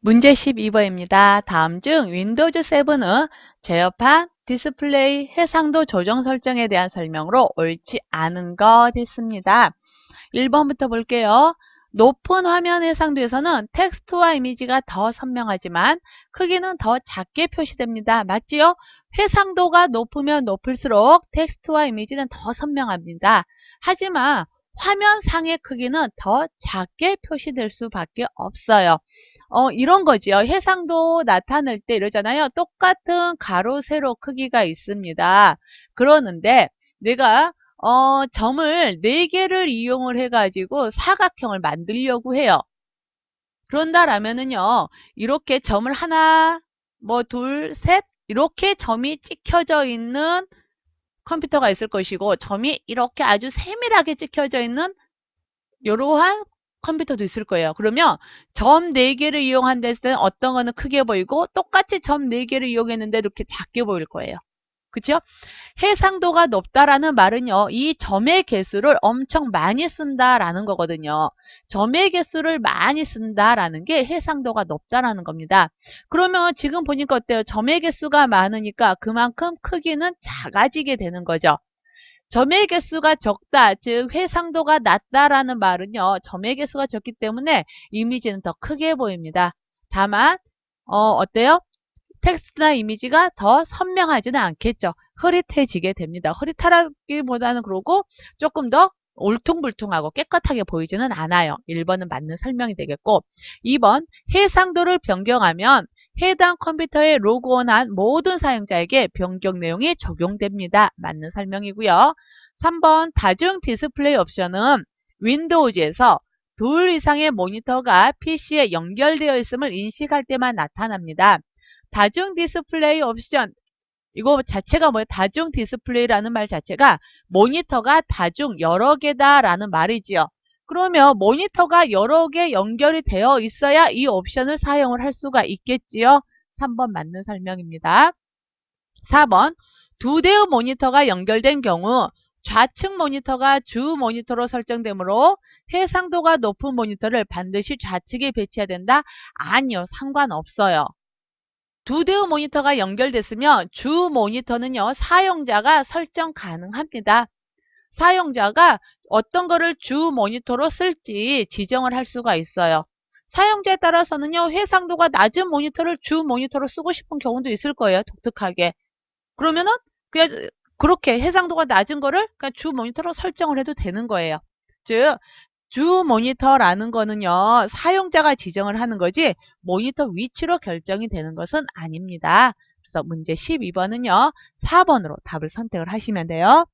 문제 12번입니다. 다음 중 윈도우즈 7은 제어판, 디스플레이, 해상도 조정 설정에 대한 설명으로 옳지 않은 것 했습니다. 1번부터 볼게요. 높은 화면 해상도에서는 텍스트와 이미지가 더 선명하지만 크기는 더 작게 표시됩니다. 맞지요? 해상도가 높으면 높을수록 텍스트와 이미지는 더 선명합니다. 하지만 화면 상의 크기는 더 작게 표시될 수밖에 없어요. 어, 이런 거지요. 해상도 나타낼 때 이러잖아요. 똑같은 가로, 세로 크기가 있습니다. 그러는데 내가 어, 점을 4개를 이용을 해가지고 사각형을 만들려고 해요. 그런다라면은요, 이렇게 점을 하나, 뭐 둘, 셋, 이렇게 점이 찍혀져 있는 컴퓨터가 있을 것이고, 점이 이렇게 아주 세밀하게 찍혀져 있는 이러한 컴퓨터도 있을 거예요. 그러면 점 4개를 이용한다 했을 때는 어떤 거는 크게 보이고 똑같이 점 4개를 이용했는데 이렇게 작게 보일 거예요. 그쵸? 해상도가 높다라는 말은요. 이 점의 개수를 엄청 많이 쓴다라는 거거든요. 점의 개수를 많이 쓴다라는 게 해상도가 높다라는 겁니다. 그러면 지금 보니까 어때요? 점의 개수가 많으니까 그만큼 크기는 작아지게 되는 거죠. 점의 개수가 적다, 즉 해상도가 낮다라는 말은요. 점의 개수가 적기 때문에 이미지는 더 크게 보입니다. 다만 어, 어때요? 텍스트나 이미지가 더 선명하지는 않겠죠. 흐릿해지게 됩니다. 흐릿하기보다는 그러고 조금 더 울퉁불퉁하고 깨끗하게 보이지는 않아요. 1번은 맞는 설명이 되겠고 2번 해상도를 변경하면 해당 컴퓨터에 로그온한 모든 사용자에게 변경 내용이 적용됩니다. 맞는 설명이고요. 3번 다중 디스플레이 옵션은 윈도우즈에서 둘 이상의 모니터가 PC에 연결되어 있음을 인식할 때만 나타납니다. 다중 디스플레이 옵션 이거 자체가 뭐예요? 다중 디스플레이라는 말 자체가 모니터가 다중 여러 개다라는 말이지요. 그러면 모니터가 여러 개 연결이 되어 있어야 이 옵션을 사용을 할 수가 있겠지요. 3번 맞는 설명입니다. 4번 두 대의 모니터가 연결된 경우 좌측 모니터가 주 모니터로 설정되므로 해상도가 높은 모니터를 반드시 좌측에 배치해야 된다? 아니요. 상관없어요. 두 대의 모니터가 연결됐으면 주 모니터는요, 사용자가 설정 가능합니다. 사용자가 어떤 거를 주 모니터로 쓸지 지정을 할 수가 있어요. 사용자에 따라서는요, 해상도가 낮은 모니터를 주 모니터로 쓰고 싶은 경우도 있을 거예요, 독특하게. 그러면은, 그냥 그렇게 해상도가 낮은 거를 그냥 주 모니터로 설정을 해도 되는 거예요. 즉, 주 모니터라는 거는요, 사용자가 지정을 하는 거지, 모니터 위치로 결정이 되는 것은 아닙니다. 그래서 문제 12번은요, 4번으로 답을 선택을 하시면 돼요.